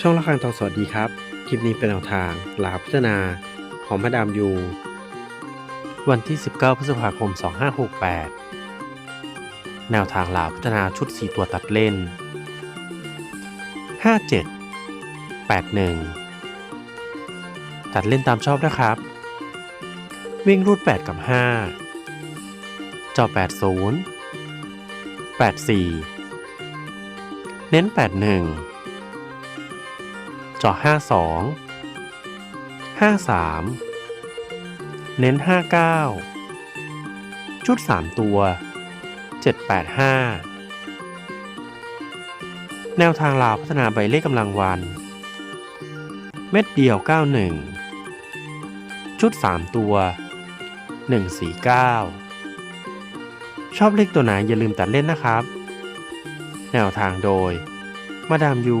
ช่องละครังทองสวัสดีครับ คลิปนี้เป็นแนวทางลาพัฒนาของมาดามยู วันที่ 19 พฤษภาคม 2568 แนวทางลาพัฒนาชุด 4 ตัวตัดเล่น 57 81 ตัดเล่นตามชอบนะครับ วิ่งรูด 8 กับ 5 จอ 80 84 เน้น 81 จอ52 53 เน้น 59 ชุด 3 ตัว 785 แนวทางลาวพัฒนาใบเลขกำลังวัน เม็ดเดียว 91 ชุด 3 ตัว 149 ชอบเลขตัวไหนอย่าลืมตัดเล่นนะครับ แนวทางโดย มาดามยู